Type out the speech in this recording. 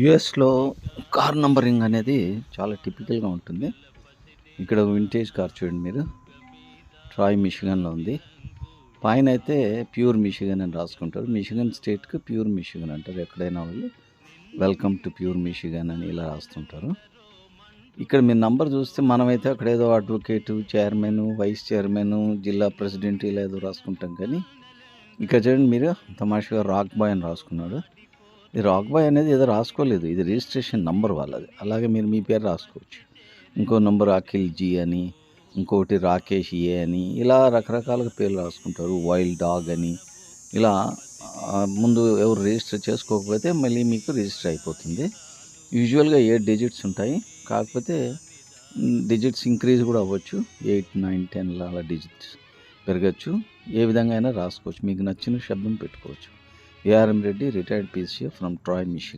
యుఎస్లో car numbering అనేది చాలా టిపికల్గా ఉంటుంది. ఇక్కడ వింటేజ్ కార్ చూడండి మీరు. ట్రాయ్ మిషిగన్లో ఉంది. పైన అయితే ప్యూర్ మిషిగన్ అని రాసుకుంటారు. మిషిగన్ స్టేట్కి ప్యూర్ మిషిగన్ అంటారు. ఎక్కడైనా వాళ్ళు వెల్కమ్ టు ప్యూర్ మిషిగన్ అని ఇలా రాస్తుంటారు. ఇక్కడ మీ నంబర్ చూస్తే మనమైతే అక్కడ ఏదో అడ్వకేటు చైర్మన్ వైస్ చైర్మన్ జిల్లా ప్రెసిడెంట్ ఇలా ఏదో రాసుకుంటాం కానీ ఇక్కడ చూడండి మీరు తమాషగా రాక్ బాయ్ అని రాసుకున్నాడు. ఈ రాక్ బాయ్ అనేది ఏదో రాసుకోలేదు. ఇది రిజిస్ట్రేషన్ నంబర్ వాళ్ళది. అలాగే మీరు మీ పేరు రాసుకోవచ్చు. ఇంకో నంబర్ అఖిల్ జీ అని ఇంకోటి రాకేష్ ఏ అని ఇలా రకరకాలుగా పేర్లు రాసుకుంటారు. వైల్డ్ డాగ్ అని. ఇలా ముందు ఎవరు రిజిస్టర్ చేసుకోకపోతే మళ్ళీ మీకు రిజిస్టర్ అయిపోతుంది. యూజువల్గా ఎయిట్ డిజిట్స్ ఉంటాయి. కాకపోతే డిజిట్స్ ఇంక్రీజ్ కూడా అవ్వచ్చు. ఎయిట్ నైన్ టెన్ అలా డిజిట్స్ పెరగచ్చు. ఏ విధంగా అయినా రాసుకోవచ్చు. మీకు నచ్చిన శబ్దం పెట్టుకోవచ్చు. A.R.M. Reddy, retired PCO from Troy, Michigan.